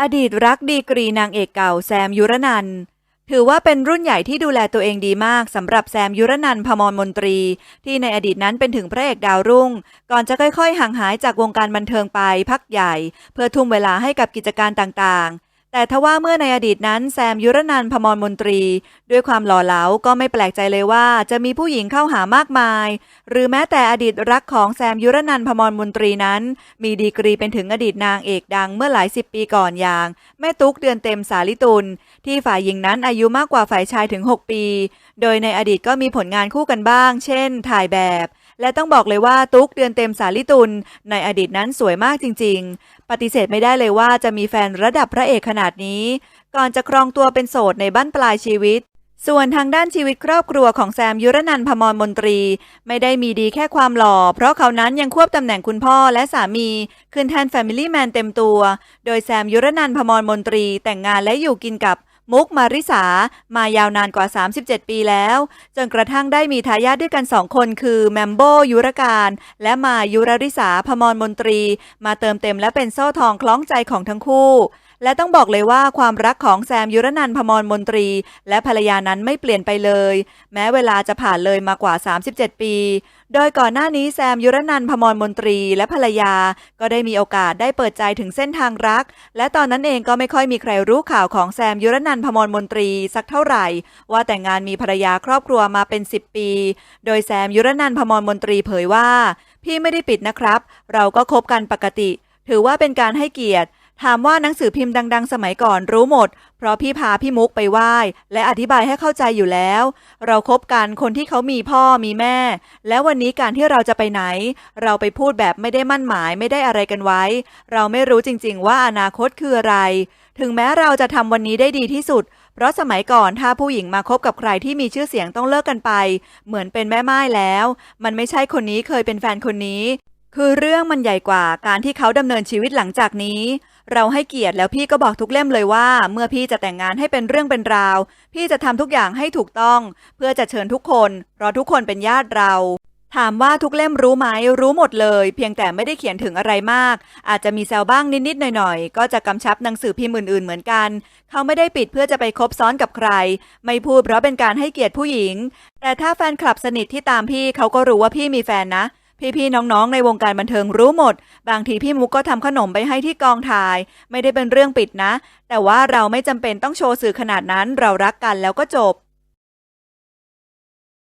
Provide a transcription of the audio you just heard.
อดีตรักดีกรีนางเอกเก่าแซมยุรนันถือว่าเป็นรุ่นใหญ่ที่ดูแลตัวเองดีมากสำหรับแซมยุรนันพมรมนตรี ที่ในอดีตนั้นเป็นถึงพระเอกดาวรุ่ง ก่อนจะค่อยๆ ห่างหายจากวงการบันเทิงไปพักใหญ่ เพื่อทุ่มเวลาให้กับกิจการต่างๆ แต่ทว่าเมื่อในอดีตนั้นแซมยุรนันพมรมนตรี ด้วยความหล่อเหลาก็ไม่แปลกใจเลยว่าจะมีผู้หญิงเข้าหามากมาย หรือแม้แต่อดีตรักของแซมยุรนันพมรมนตรีนั้น มีดีกรีเป็นถึงอดีตนางเอกดังเมื่อหลายสิบปีก่อนอย่าง แม่ตุ๊กเดือนเต็มสาลิตุลที่ฝ่ายหญิงนั้นอายุมากกว่าฝ่ายชายถึง 6 ปี โดยในอดีตก็มีผลงานคู่กันบ้าง เช่น ถ่ายแบบ และต้องบอกเลยว่าตุ๊กเดือนเต็มสาลิตุลในอดีตนั้นสวยมากจริง ๆ ปฏิเสธไม่ได้เลยว่าจะมีแฟนระดับพระเอกขนาดนี้ ก่อนจะครองตัวเป็นโสดในบั้นปลายชีวิต ส่วนทางด้านชีวิตครอบครัวของแซมยุรนันพมรมนตรี ไม่ได้มีดีแค่ความหล่อ เพราะเขานั้นยังควบตำแหน่งคุณพ่อและสามีขึ้นแทน Family Man เต็มตัว โดยแซมยุรนันพมรมนตรีแต่งงานและอยู่กินกับ มุกมาริสามายาวนานกว่า 37 ปีแล้ว จนกระทั่งได้มีทายาทด้วยกันสองคนคือแมมโบยุรการ และมายุรริสาพมรมนตรี มาเติมเต็มและเป็นโซ่ทองคล้องใจของทั้งคู่และต้องบอกเลยว่าความรักของแซมยุรนันพมรมนตรี และภรรยานั้นไม่เปลี่ยนไปเลย แม้เวลาจะผ่านเลยมากว่า 37 ปี โดยก่อนหน้านี้แซมยุรนันพมรมนตรีและภรรยา ก็ได้มีโอกาสได้เปิดใจถึงเส้นทางรัก และตอนนั้นเองก็ไม่ค่อยมีใครรู้ข่าวของแซมยุรนันพมรมนตรีสักเท่าไหร่ ว่าแต่งงานมีภรรยาครอบครัวมาเป็น 10 ปี โดยแซมยุรนันพมรมนตรีเผยว่า พี่ไม่ได้ปิดนะครับ เราก็คบกันปกติ ถือว่าเป็นการให้เกียรติ ถามว่าหนังสือพิมพ์ดัง ๆ สมัยก่อนรู้หมด เพราะพี่พาพี่มุกไปไหว้ และอธิบายให้เข้าใจอยู่แล้ว เราครบกันคนที่เขามีพ่อมีแม่ แล้ววันนี้การที่เราจะไปไหน เราไปพูดแบบไม่ได้มั่นหมายไม่ได้อะไรกันไว้ เราไม่รู้จริง ๆ ว่าอนาคตคืออะไร ถึงแม้เราจะทำวันนี้ได้ดีที่สุด เพราะสมัยก่อนถ้าผู้หญิงมาคบกับใครที่มีชื่อเสียงต้องเลิกกันไป เหมือนเป็นแม่ไม้แล้ว มันไม่ใช่คนนี้เคยเป็นแฟนคนนี้ คือเรื่องมันใหญ่กว่าการที่เขาดำเนินชีวิตหลังจากนี้ เราให้เกียรติแล้วพี่ก็บอกทุกเล่มเลยว่า เมื่อพี่จะแต่งงานให้เป็นเรื่องเป็นราว พี่จะทำทุกอย่างให้ถูกต้อง เพื่อจะเชิญทุกคน เพราะทุกคนเป็นญาติเรา ถามว่าทุกเล่มรู้ไหมรู้หมดเลย เพียงแต่ไม่ได้เขียนถึงอะไรมาก อาจจะมีแซวบ้างนิดๆหน่อยๆ ก็จะกำชับหนังสือพิมพ์อื่นๆเหมือนกัน เขาไม่ได้ปิดเพื่อจะไปคบซ้อนกับใคร ไม่พูดเพราะเป็นการให้เกียรติผู้หญิง แต่ถ้าแฟนคลับสนิทที่ตามพี่เขาก็รู้ว่าพี่มีแฟนนะ พี่ๆน้องๆ ในวงการบันเทิงรู้หมด บางทีพี่มุกก็ทำขนมไปให้ที่กองถ่าย ไม่ได้เป็นเรื่องปิดนะ แต่ว่าเราไม่จำเป็นต้องโชว์สื่อขนาดนั้น เรารักกันแล้วก็จบ